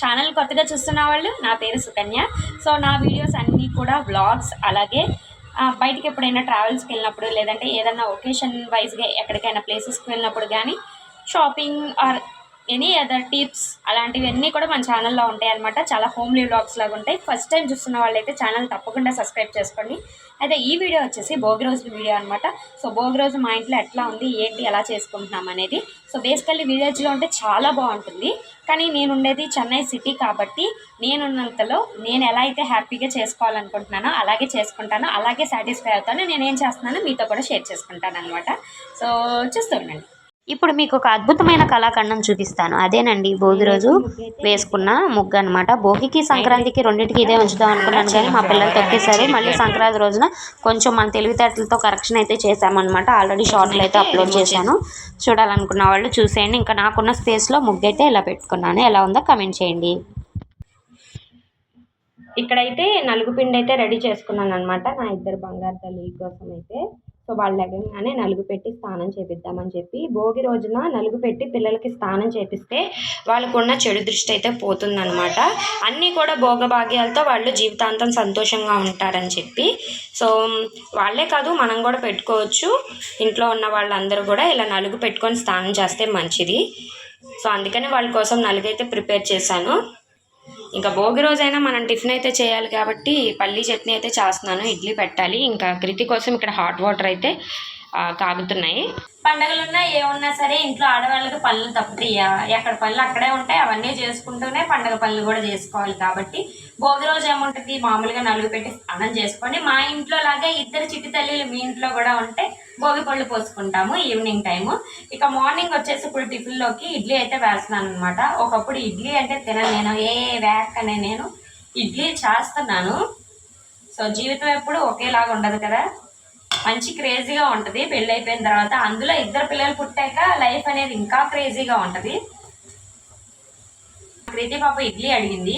Channel కొత్తగా చూస్తున్న వాళ్ళు నా పేరు సుకన్య. సో నా వీడియోస్ అన్నీ కూడా వ్లాగ్స్ అలాగే బయటికి ఎప్పుడైనా ట్రావెల్స్కి వెళ్ళినప్పుడు లేదంటే ఏదైనా ఒకేషన్ వైజ్గా ఎక్కడికైనా ప్లేసెస్కి వెళ్ళినప్పుడు కానీ shopping or any other tips అలాంటివన్నీ కూడా మన ఛానల్లో ఉంటాయి అనమాట చాలా హోమ్లీ వ్లాగ్స్ లాగా ఉంటాయి. ఫస్ట్ టైం చూస్తున్న వాళ్ళైతే ఛానల్ తప్పకుండా సబ్స్క్రైబ్ చేసుకోండి. అయితే ఈ వీడియో వచ్చేసి భోగి రోజు వీడియో అనమాట సో భోగి రోజు మా ఇంట్లో ఎట్లా ఉంది ఏంటి ఎలా చేసుకుంటున్నాం అనేది. సో బేసికల్లీ విలేజ్లో ఉంటే చాలా బాగుంటుంది. కానీ నేను ఉండేది చెన్నై సిటీ కాబట్టి నేనున్నంతలో నేను ఎలా అయితే హ్యాపీగా చేసుకోవాలనుకుంటున్నానో అలాగే చేసుకుంటానో. అలాగే సాటిస్ఫై అవుతానో. నేను ఏం చేస్తున్నానో మీతో కూడా షేర్ చేసుకుంటాను అనమాట సో చూస్తూ ఉండండి. ఇప్పుడు మీకు ఒక అద్భుతమైన కళాఖండం చూపిస్తాను. అదేనండి భోగి రోజు వేసుకున్న ముగ్గు అనమాట భోగికి సంక్రాంతికి రెండింటికి ఇదే ఉంచుదాం అనుకున్నాను కానీ మా పిల్లలు తొక్కేశారు మళ్ళీ సంక్రాంతి రోజున కొంచెం మన తెలివితేటలతో కరెక్షన్ అయితే చేశామన్నమాట. ఆల్రెడీ షార్ట్లు అయితే అప్లోడ్ చేశాను. చూడాలనుకున్న వాళ్ళు చూసేయండి. ఇంకా నాకున్న స్పేస్లో ముగ్గు అయితే ఇలా పెట్టుకున్నాను. ఎలా ఉందో కమెంట్ చేయండి. ఇక్కడైతే నలుగు పిండి అయితే రెడీ చేసుకున్నాను అనమాట నా ఇద్దరు బంగారు తల్లి కోసం అయితే. సో వాళ్ళు లెగంగానే నలుగు పెట్టి స్నానం చేపిద్దామని చెప్పి భోగి రోజున నలుగు పెట్టి పిల్లలకి స్నానం చేపిస్తే వాళ్ళకున్న చెడు దృష్టి అయితే పోతుందనమాట అన్నీ కూడా భోగభాగ్యాలతో వాళ్ళు జీవితాంతం సంతోషంగా ఉంటారని చెప్పి. సో వాళ్ళే కాదు మనం కూడా పెట్టుకోవచ్చు. ఇంట్లో ఉన్న వాళ్ళందరూ కూడా ఇలా నలుగు పెట్టుకొని స్నానం చేస్తే మంచిది. సో అందుకని వాళ్ళ కోసం నలుగైతే ప్రిపేర్ చేశాను. ఇంకా భోగి రోజైనా మనం టిఫిన్ అయితే చేయాలి కాబట్టి పల్లీ చట్నీ అయితే చేస్తున్నాను. ఇడ్లీ పెట్టాలి. ఇంకా కృతి కోసం ఇక్కడ హాట్ వాటర్ అయితే కాగుతున్నాయి. పండగలున్నా ఏమున్నా సరే ఇంట్లో ఆడవాళ్ళకి పనులు తప్పుతాయా? ఎక్కడ పనులు అక్కడే ఉంటాయి అవన్నీ చేసుకుంటూనే పండగ పనులు కూడా చేసుకోవాలి కాబట్టి భోగి రోజు ఏముంటుంది? మామూలుగా నలుగు పెట్టి స్నానం చేసుకొని మా ఇంట్లో లాగా ఇద్దరు చిట్టి తల్లిలు మీ ఇంట్లో కూడా ఉంటే భోగి పళ్ళు పోసుకుంటాము ఈవినింగ్ టైము. ఇక మార్నింగ్ వచ్చేసి ఇప్పుడు టిఫిన్లోకి ఇడ్లీ అయితే వేస్తున్నాను అనమాట ఒకప్పుడు ఇడ్లీ అంటే తినను నేను ఏ వేక్ అనే నేను. ఇడ్లీ చేస్తున్నాను. సో జీవితం ఎప్పుడు ఒకేలాగా ఉండదు కదా? మంచి క్రేజీగా ఉంటుంది. పెళ్ళి అయిపోయిన తర్వాత అందులో ఇద్దరు పిల్లలు పుట్టాక లైఫ్ అనేది ఇంకా క్రేజీగా ఉంటుంది. ప్రీతి పాప ఇడ్లీ అడిగింది.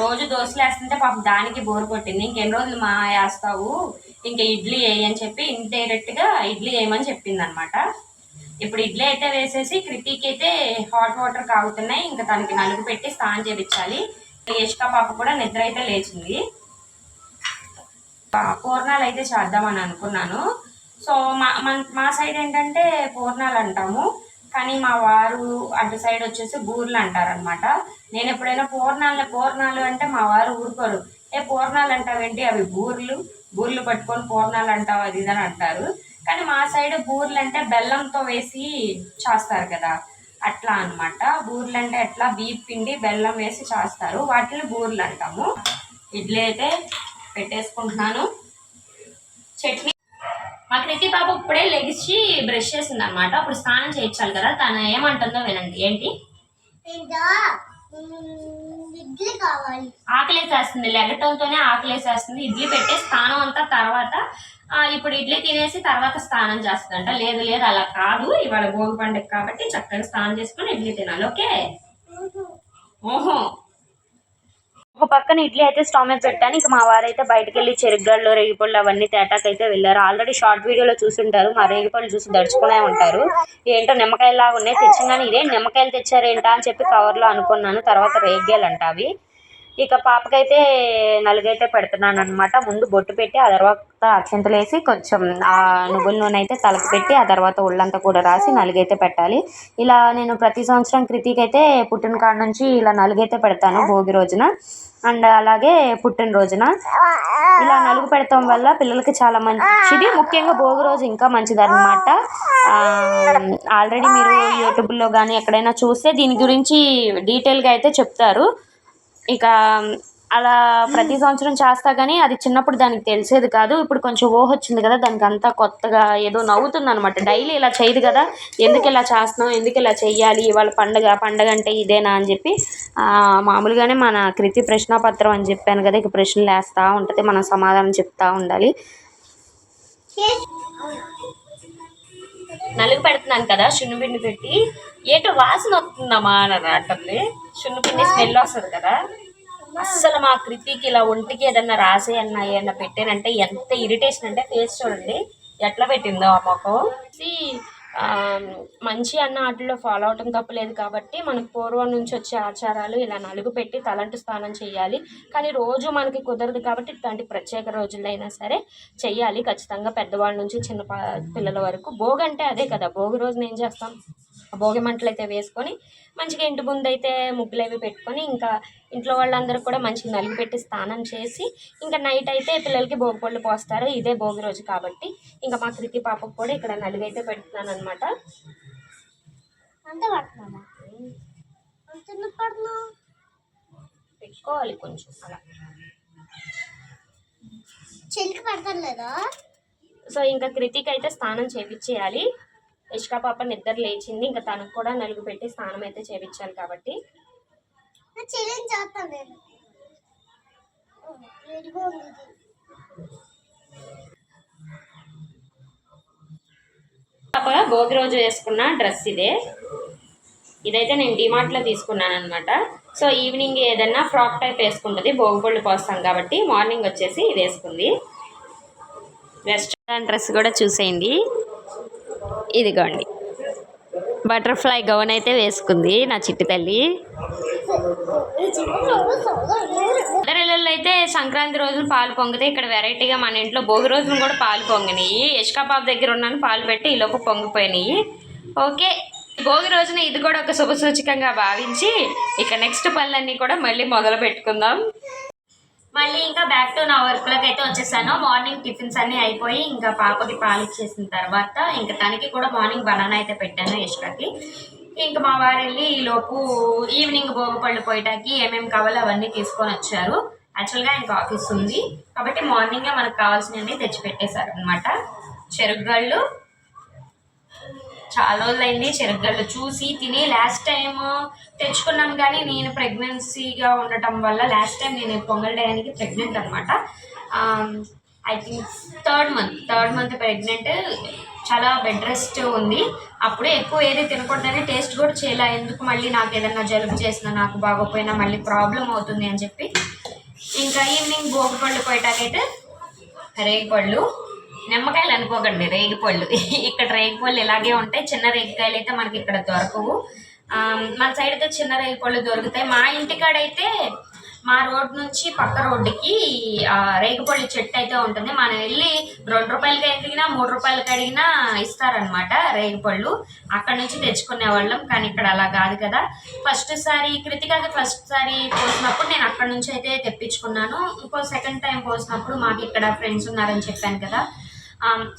రోజు దోశలు వేస్తుంటే పాప దానికి బోర్ కొట్టింది. ఇంకెన్ని రోజులు మా వేస్తావు? ఇంకా ఇడ్లీ వేయని చెప్పి ఇండైరెక్ట్గా ఇడ్లీ వేయమని చెప్పింది అనమాట ఇప్పుడు ఇడ్లీ అయితే వేసేసి కృతికి అయితే హాట్ వాటర్ కాగుతున్నాయి. ఇంకా తనకి నలుగు పెట్టి స్నానం చేయించాలి యష్క పాప కూడా నిద్ర అయితే లేచింది. పూర్ణాలు అయితే చేద్దామని అనుకున్నాను. సో మా మన- మా సైడ్ ఏంటంటే పూర్ణాలు అంటాము. కానీ మా వారు అటు సైడ్ వచ్చేసి బూర్లు అంటారనమాట నేను ఎప్పుడైనా పూర్ణాలు పూర్ణాలు అంటే మా వారు ఊరుకోరు. ఏ పూర్ణాలు అంటావేంటి? అవి బూర్లు. బూర్లు పట్టుకొని పూర్ణాలు అంటావు అది ఇది అని అంటారు. కానీ మా సైడ్ బూర్లు అంటే బెల్లంతో వేసి చేస్తారు కదా. అట్లా అన్నమాట. బూర్లు అంటే అట్లా బీప్ పిండి బెల్లం వేసి చేస్తారు. వాటిని బూర్లు అంటాము. ఇడ్లీ అయితే పెట్టేసుకుంటున్నాను. చట్నీ. మా కృతి పాప ఇప్పుడే లెగిసి బ్రష్ చేసింది అనమాట అప్పుడు స్నానం చేయించాలి కదా. తను ఏమంటుందో వినండి. ఏంటి? ఇడ్లీ కావాలి. ఆకలేసేస్తుంది. లెగటంతోనే ఆకలేసేస్తుంది. ఇడ్లీ పెట్టే స్నానం అంతా తర్వాత ఇప్పుడు ఇడ్లీ తినేసి తర్వాత స్నానం చేస్తుందంట. లేదు లేదు అలా కాదు. ఇవాళ భోగి పండుగ కాబట్టి చక్కగా స్నానం చేసుకొని ఇడ్లీ తినాలి. ఓకే? ఓహో. ఒక పక్కన ఇడ్లీ అయితే స్టవ్ మీద పెట్టాను. ఇంకా మా వారైతే బయటకు వెళ్ళి చెరుగళ్ళు రేగిపళ్ళు అవన్నీ తేటాకైతే అయితే వెళ్ళారు ఆల్రెడీ షార్ట్ వీడియోలో చూసుంటారు. మా రేగిపళ్ళు చూసి దడుచుకునే ఉంటారు. ఏంటో నిమ్మకాయలాగా ఉన్నాయి తెచ్చగానే ఇదే నిమ్మకాయలు తెచ్చారేంటా అని చెప్పి కవర్లో అనుకున్నాను. తర్వాత రేగ్గాయలు అంట అవి. ఇక పాపకైతే నలుగైతే పెడుతున్నాను అనమాట ముందు బొట్టు పెట్టి ఆ తర్వాత అక్షంతలు వేసి కొంచెం ఆ నువ్వుల నూనె అయితే తలకు పెట్టి ఆ తర్వాత ఒళ్ళంతా కూడా రాసి నలుగైతే పెట్టాలి. ఇలా నేను ప్రతి సంవత్సరం క్రితికైతే పుట్టినకాడ పుట్టిన కాడ నుంచి ఇలా నలుగైతే పెడతాను భోగి రోజున. అండ్ అలాగే పుట్టినరోజున. ఇలా నలుగు పెడతాం వల్ల పిల్లలకి చాలా మంచిది. ముఖ్యంగా భోగి రోజు ఇంకా మంచిది అనమాట ఆల్రెడీ మీరు యూట్యూబ్లో కానీ ఎక్కడైనా చూస్తే దీని గురించి డీటెయిల్గా అయితే చెప్తారు. ఇక అలా ప్రతి సంవత్సరం చేస్తా కానీ అది చిన్నప్పుడు దానికి తెలిసేది కాదు. ఇప్పుడు కొంచెం ఊహ వచ్చింది కదా దానికి అంతా కొత్తగా ఏదో నవ్వుతుంది అనమాట డైలీ ఇలా చేయదు కదా. ఎందుకు ఇలా చేస్తున్నాం ఎందుకు ఇలా చెయ్యాలి? ఇవాళ పండగ పండగ అంటే ఇదేనా అని చెప్పి మామూలుగానే మన కృతి ప్రశ్నాపత్రం అని చెప్పాను కదా ఇక ప్రశ్నలు వేస్తూ ఉంటుంది. మనం సమాధానం చెప్తూ ఉండాలి. నలుగు పెడుతున్నాను కదా సున్నిపిండి పెట్టి. ఏటో వాసన వస్తుందమ్మా అని అంటుంది. సున్నిపిండి స్మెల్ వస్తుంది కదా. అస్సలు మా కృతికి ఇలా ఒంటికి ఏదన్నా రాసి అన్న ఏదన్నా పెట్టానంటే ఎంత ఇరిటేషన్ అంటే ఫేస్ చూడండి ఎట్లా పెట్టిందో ఆ మొఖం. మంచి అన్న ఆటల్లో ఫాలో అవటం తప్పలేదు కాబట్టి మనకు పూర్వం నుంచి వచ్చే ఆచారాలు ఇలా నలుగు పెట్టి తలంటు స్నానం చేయాలి. కానీ రోజు మనకి కుదరదు కాబట్టి ఇట్లాంటి ప్రత్యేక రోజుల్లో అయినా సరే చెయ్యాలి. ఖచ్చితంగా పెద్దవాళ్ళ నుంచి చిన్న పిల్లల వరకు. భోగి అంటే అదే కదా. భోగి రోజున ఏం చేస్తాం? భోగి మంటలు అయితే వేసుకొని మంచిగా ఇంటి ముందు అయితే ముగ్గులు అవి పెట్టుకొని ఇంకా ఇంట్లో వాళ్ళందరూ కూడా మంచిగా నలుగు పెట్టి స్నానం చేసి ఇంకా నైట్ అయితే పిల్లలకి భోగి పళ్ళు పోస్తారు. ఇదే భోగి రోజు కాబట్టి ఇంకా మా కృతి పాపకు కూడా ఇక్కడ నలుగు అయితే పెడుతున్నాను అనమాట పెట్టుకోవాలి కొంచెం అలా. చెల్లికి పెడతాను లేదా సో ఇంకా కృతికి అయితే స్నానం చేపించేయాలి ఇష్కా పాప నిద్ర లేచింది. ఇంకా తనకు కూడా నలుగు పెట్టి స్నానం అయితే చేపించాలి కాబట్టి. పాప భోగి రోజు వేసుకున్న డ్రెస్ ఇదే. ఇదైతే నేను డిమార్ట్లో తీసుకున్నాను అనమాట సో ఈవినింగ్ ఏదన్నా ఫ్రాక్ టైప్ వేసుకుంటుంది. భోగి పళ్ళు పోస్తాం కాబట్టి మార్నింగ్ వచ్చేసి ఇది వేసుకుంది. వెస్ట్రన్ డ్రెస్ కూడా చూసేయండి. ఇదిగోండి. బటర్ఫ్లై గౌన్ అయితే వేసుకుంది నా చిట్టి తల్లి. ఈ ఇళ్ళల్లో అయితే సంక్రాంతి రోజున పాలు పొంగితే ఇక్కడ వెరైటీగా మన ఇంట్లో భోగి రోజున కూడా పాలు పొంగినాయి. యష్కా దగ్గర ఉన్నాను పాలు పెట్టి ఈలోపు పొంగిపోయినాయి. ఓకే భోగి రోజున ఇది కూడా ఒక శుభ సూచకంగా భావించి ఇక నెక్స్ట్ పనులన్నీ కూడా మళ్ళీ మొదలు పెట్టుకుందాం. మళ్ళీ ఇంకా బ్యాక్ టు నా వర్క్లోకి అయితే వచ్చేసాను. మార్నింగ్ టిఫిన్స్ అన్నీ అయిపోయి ఇంకా పాపకి పాలు ఇచ్చేసిన తర్వాత ఇంకా తనకి కూడా మార్నింగ్ బనానా అయితే పెట్టాను ఇష్టకి ఇంకా మా వారు వెళ్ళి ఈ లోపు ఈవినింగ్ భోగపళ్ళు పోయటానికి ఏమేమి కావాలో అవన్నీ తీసుకొని వచ్చారు. యాక్చువల్గా ఆయనకు ఆఫీస్ ఉంది. కాబట్టి మార్నింగే మనకు కావాల్సినవన్నీ తెచ్చి పెట్టేశారు అనమాట చెరుగళ్ళు చాలా రోజులైంది చెరగడ్డలు చూసి తిని లాస్ట్ టైం తెచ్చుకున్నాం కానీ నేను ప్రెగ్నెన్సీగా ఉండటం వల్ల లాస్ట్ టైం నేను పొంగల్ డయానికి ప్రెగ్నెంట్ అనమాట I think third month third month pregnant చాలా బెడ్ రెస్ట్ ఉంది. అప్పుడే ఎక్కువ ఏది తినకూడదని టేస్ట్ కూడా చేయలే ఎందుకు మళ్ళీ నాకు ఏదైనా జలుబు చేసినా నాకు బాగోపోయినా మళ్ళీ ప్రాబ్లం అవుతుంది అని చెప్పి. ఇంకా ఈవినింగ్ భోగి పళ్ళు పోయటాకైతే రేగిపళ్ళు నిమ్మకాయలు అనుకోకండి రేగిపళ్ళు ఇక్కడ రేగిపళ్ళు ఇలాగే ఉంటాయి చిన్న రేగికాయలు అయితే మనకి ఇక్కడ దొరకవు. మన సైడ్ అయితే చిన్న రేగిపళ్ళు దొరుకుతాయి. మా ఇంటికాడైతే మా రోడ్ నుంచి పక్క రోడ్డుకి రేగిపళ్ళు చెట్టు అయితే ఉంటుంది. మనం వెళ్ళి రెండు రూపాయలకి అడిగినా మూడు రూపాయలకి అడిగినా ఇస్తారనమాట రేగిపళ్ళు అక్కడ నుంచి తెచ్చుకునే వాళ్ళం కానీ ఇక్కడ అలా కాదు కదా. ఫస్ట్ సారి కృతికాకి ఫస్ట్ సారి పోసినప్పుడు నేను అక్కడ నుంచి అయితే తెప్పించుకున్నాను. ఇంకో సెకండ్ టైం పోసినప్పుడు మాకు ఇక్కడ ఫ్రెండ్స్ ఉన్నారని చెప్పాను కదా.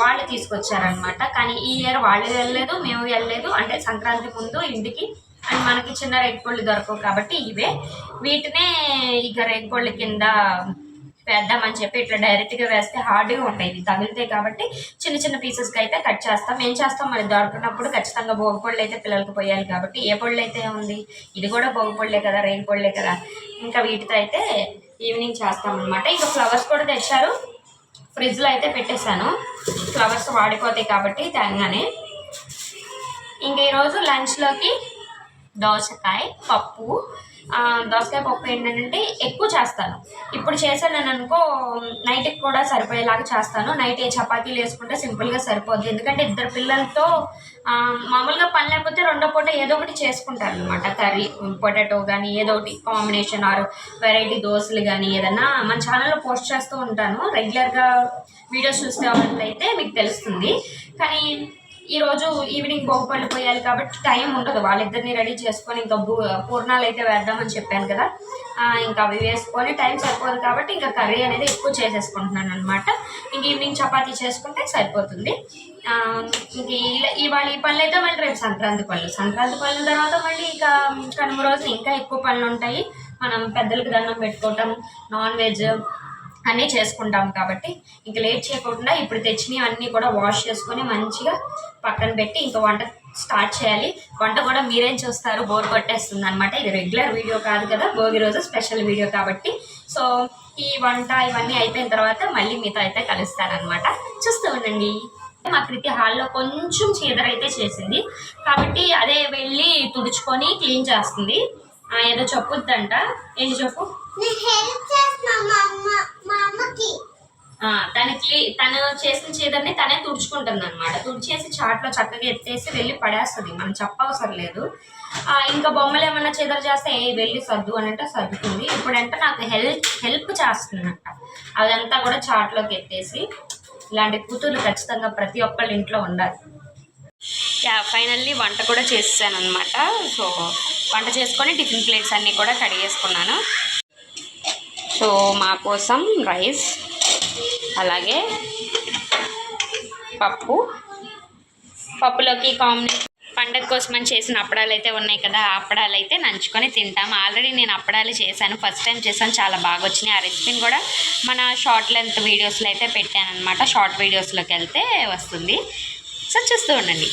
వాళ్ళు తీసుకొచ్చారనమాట కానీ ఈ ఇయర్ వాళ్ళు వెళ్ళలేదు మేము వెళ్ళలేదు. అంటే సంక్రాంతి ముందు ఇంటికి అండ్ మనకి చిన్న రేగిపళ్ళు దొరకవు కాబట్టి ఇవే. వీటినే ఇక రేగిపళ్ళు కింద వేద్దామని చెప్పి ఇట్లా డైరెక్ట్గా వేస్తే హార్డ్గా ఉంటాయి. ఇది తగులుతాయి కాబట్టి చిన్న చిన్న పీసెస్కి అయితే కట్ చేస్తాం. ఏం చేస్తాం? మరి దొరకనప్పుడు ఖచ్చితంగా భోగి పళ్ళు అయితే పిల్లలకి పోయాలి కాబట్టి ఏ పళ్ళు అయితే ఉంది? ఇది కూడా భోగి పళ్ళే కదా రేగి పళ్ళే కదా. ఇంకా వీటితో అయితే ఈవినింగ్ చేస్తామన్నమాట. ఇంకా ఫ్లవర్స్ కూడా తెచ్చారు. ఫ్రిడ్జ్లో అయితే పెట్టేశాను. ఫ్లవర్స్ వాడిపోతాయి కాబట్టి తేగానే. ఇంక ఈరోజు లంచ్లోకి దోసకాయ పప్పు దోసకాయ పప్పు ఏంటంటే ఎక్కువ చేస్తాను. ఇప్పుడు చేశాను అనుకో నైట్కి కూడా సరిపోయేలాగా చేస్తాను. నైట్ ఏ చపాతీలు వేసుకుంటే సింపుల్గా సరిపోద్ది. ఎందుకంటే ఇద్దరు పిల్లలతో మామూలుగా పని లేకపోతే రెండో పూట ఏదో ఒకటి చేసుకుంటారు అనమాట కర్రీ పొటాటో కానీ ఏదో ఒకటి కాంబినేషన్ ఆర్ వెరైటీ దోశలు కానీ ఏదన్నా మన ఛానల్లో పోస్ట్ చేస్తూ ఉంటాను. రెగ్యులర్గా వీడియోస్ చూసే వాళ్ళైతే మీకు తెలుస్తుంది. కానీ ఈరోజు ఈవినింగ్ భోగిపళ్ళు పోయాలి కాబట్టి టైం ఉండదు. వాళ్ళిద్దరిని రెడీ చేసుకొని ఇంకా పూర్ణాలు అయితే వేద్దామని చెప్పాను కదా. ఇంకా అవి వేసుకొని టైం సరిపోదు కాబట్టి ఇంకా కర్రీ అనేది ఎక్కువ చేసేసుకుంటున్నాను అనమాట ఇంక ఈవినింగ్ చపాతీ చేసుకుంటే సరిపోతుంది. ఇంక ఇవాళ ఈ పనులు అయితే మళ్ళీ రేపు సంక్రాంతి పనులు. సంక్రాంతి పనుల తర్వాత మళ్ళీ ఇక కనుమ రోజు ఇంకా ఎక్కువ పనులు ఉంటాయి. మనం పెద్దలకు దండం పెట్టుకోవటం నాన్ వెజ్ అన్నీ చేసుకుంటాం కాబట్టి ఇంక లేట్ చేయకుండా ఇప్పుడు తెచ్చినవి అన్నీ కూడా వాష్ చేసుకొని మంచిగా పక్కన పెట్టి ఇంకా వంట స్టార్ట్ చేయాలి. వంట కూడా మీరేం చూస్తారు? బోర్ కొట్టేస్తుంది అనమాట ఇది రెగ్యులర్ వీడియో కాదు కదా? భోగి రోజు స్పెషల్ వీడియో కాబట్టి. సో ఈ వంట ఇవన్నీ అయిపోయిన తర్వాత మళ్ళీ మీతో అయితే కలుస్తానమాట చూస్తూ ఉండండి. మా కృతి హాల్లో కొంచెం చీదర అయితే చేసింది. కాబట్టి అదే వెళ్ళి తుడుచుకొని క్లీన్ చేస్తుంది. ఏదో చెప్పుద్దంట. ఏంటి చెప్పు? నేను హెల్ప్ చేస్తున్నా మా అమ్మ మా అమ్మకి. ఆ, తనకి తను చేసిన చీరని తనే తుడుచుకుంటుంది అనమాట తుడిచేసి చాట్లో చక్కగా ఎత్తేసి వెళ్ళి పడేస్తుంది. మనం చెప్పవసరం లేదు. ఆ, ఇంకా బొమ్మలు ఏమన్నా చీదలు చేస్తే "ఏ, వెళ్ళి సర్దు అని అంటే సర్దుతుంది. ఇప్పుడంటే నాకు హెల్ప్ హెల్ప్ చేస్తుందంట. అదంతా కూడా చాట్లోకి ఎత్తేసి ఇలాంటి కూతుర్లు ఖచ్చితంగా ప్రతి ఒక్కళ్ళ ఇంట్లో ఉండాలి. యా ఫైనల్లీ వంట కూడా చేసేసాను అనమాట సో వంట చేసుకొని టిఫిన్ ప్లేట్స్ అన్నీ కూడా కడిగేసుకున్నాను సో మా కోసం రైస్ అలాగే పప్పు. పప్పులోకి కాంబినేషన్ పండగ కోసం చేసిన అప్పడాలు అయితే ఉన్నాయి కదా ఆ అప్పడాలు అయితే నంచుకొని తింటాం. ఆల్రెడీ నేను అప్పడాలు చేశాను ఫస్ట్ టైం చేశాను చాలా బాగా వచ్చినాయి. ఆ రెసిపీని కూడా మన షార్ట్ లెంత్ వీడియోస్లో అయితే పెట్టాను అనమాట షార్ట్ వీడియోస్లోకి వెళ్తే వస్తుంది. సో చూస్తూ ఉండండి.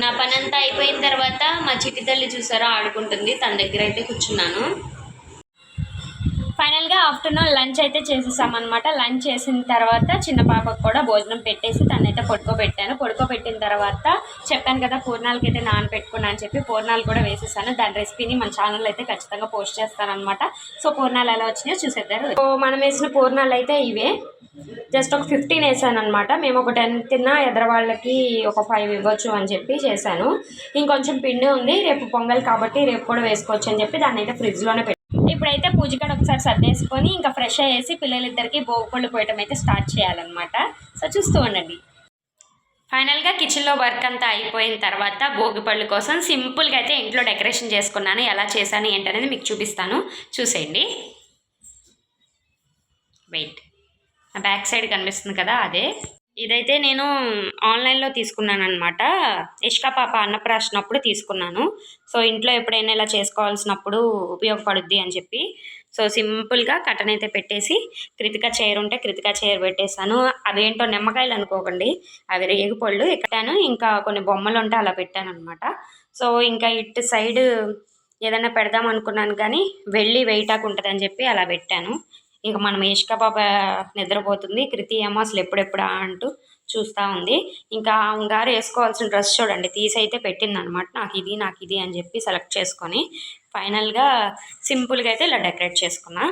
నా పని అంతా అయిపోయిన తర్వాత మా చిట్టి తల్లి చూసారా ఆడుకుంటుంది. తన దగ్గర అయితే కూర్చున్నాను. ఫైనల్గా ఆఫ్టర్నూన్ లంచ్ అయితే చేసేసామన్నమాట. లంచ్ చేసిన తర్వాత చిన్న పాపకు కూడా భోజనం పెట్టేసి తనైతే పడుకోబెట్టాను. పడుకోబెట్టిన తర్వాత చెప్పాను కదా పూర్ణాలకి అయితే నానబెట్టుకున్నా అని చెప్పి పూర్ణాలు కూడా వేసేసాను. దాని రెసిపీని మన ఛానల్ అయితే ఖచ్చితంగా పోస్ట్ చేస్తానమాట సో పూర్ణాలు ఎలా వచ్చినాయో చూసేద్దారు. సో మనం వేసిన పూర్ణాలు అయితే ఇవే. జస్ట్ ఒక ఫిఫ్టీన్ వేసాను అనమాట మేము ఒక టెన్ తిన్నా ఎదరవాళ్ళకి ఒక ఫైవ్ ఇవ్వచ్చు అని చెప్పి చేశాను. ఇంకొంచెం పిండి ఉంది. రేపు పొంగల్ కాబట్టి రేపు కూడా వేసుకోవచ్చు అని చెప్పి దాన్ని అయితే ఫ్రిడ్జ్లోనే ఇప్పుడైతే పూజ కాడ ఒకసారి సర్దేసుకొని ఇంకా ఫ్రెష్ అయ్యేసి పిల్లలిద్దరికి భోగిపళ్ళు పోయటం అయితే స్టార్ట్ చేయాలన్నమాట. సో చూస్తూ ఉండండి. ఫైనల్గా కిచెన్లో వర్క్ అంతా అయిపోయిన తర్వాత భోగిపళ్ళు కోసం సింపుల్గా అయితే ఇంట్లో డెకరేషన్ చేసుకున్నాను. ఎలా చేశాను ఏంటనేది మీకు చూపిస్తాను. చూసేయండి. వెయిట్ ఆ బ్యాక్ సైడ్ కనిపిస్తుంది కదా అదే. ఇదైతే నేను ఆన్లైన్లో తీసుకున్నాను అనమాట ఇష్కా పాప అన్నప్రాశన అప్పుడు తీసుకున్నాను. సో ఇంట్లో ఎప్పుడైనా ఇలా చేసుకోవాల్సినప్పుడు ఉపయోగపడుద్ది అని చెప్పి. సో సింపుల్గా కటన్ అయితే పెట్టేసి కృతిక చైర్ ఉంటే కృతిక చైర్ పెట్టేశాను. అవేంటో నిమ్మకాయలు అనుకోకండి. అవి రేగుపళ్ళు ఎక్కాను. ఇంకా కొన్ని బొమ్మలు ఉంటే అలా పెట్టాను అనమాట సో ఇంకా ఇటు సైడ్ ఏదైనా పెడదాం అనుకున్నాను కానీ వెళ్ళి వెయిటాకు ఉంటుందని చెప్పి అలా పెట్టాను. ఇక మనం ఇష్క పాప నిద్రపోతుంది కృతి ఏమో అసలు ఎప్పుడెప్పుడా అంటూ చూస్తూ ఉంది. ఇంకా ఆమె గారు వేసుకోవాల్సిన డ్రెస్ చూడండి తీసి అయితే పెట్టింది అనమాట నాకు ఇది నాకు ఇది అని చెప్పి సెలెక్ట్ చేసుకొని ఫైనల్గా సింపుల్గా అయితే ఇలా డెకరేట్ చేసుకున్నా.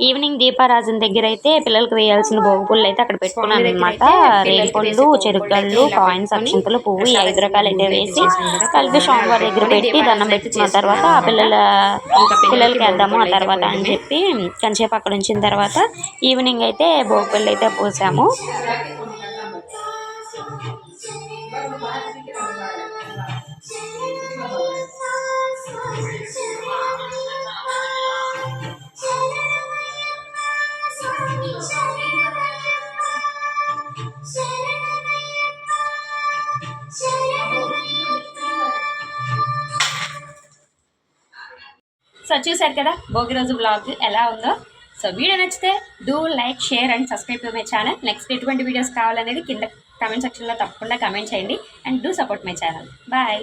ఈవినింగ్ దీపారాజన దగ్గర అయితే పిల్లలకు వేయాల్సిన భోగి పుల్లు అయితే అక్కడ పెట్టుకున్నాను అనమాట రేగిపళ్ళు చెరుగళ్ళు కాయిన్స్ అక్షంతలు పువ్వు ఈ ఐదు రకాలు అయితే వేసి కలిపి స్వామివారి దగ్గర పెట్టి దండం పెట్టుకున్న తర్వాత ఆ పిల్లల పిల్లలకి వేద్దాము ఆ తర్వాత అని చెప్పి కొంచెంసేపు అక్కడ ఉంచిన తర్వాత ఈవినింగ్ అయితే భోగి పళ్ళు అయితే పోసాము. సో చూసారు కదా భోగి రోజు బ్లాగ్ ఎలా ఉందో. సో వీడియో నచ్చితే do like share and subscribe to my channel next ఎటువంటి వీడియోస్ కావాలనేది కింద కమెంట్ సెక్షన్లో తప్పకుండా కమెంట్ చేయండి. And do support my channel bye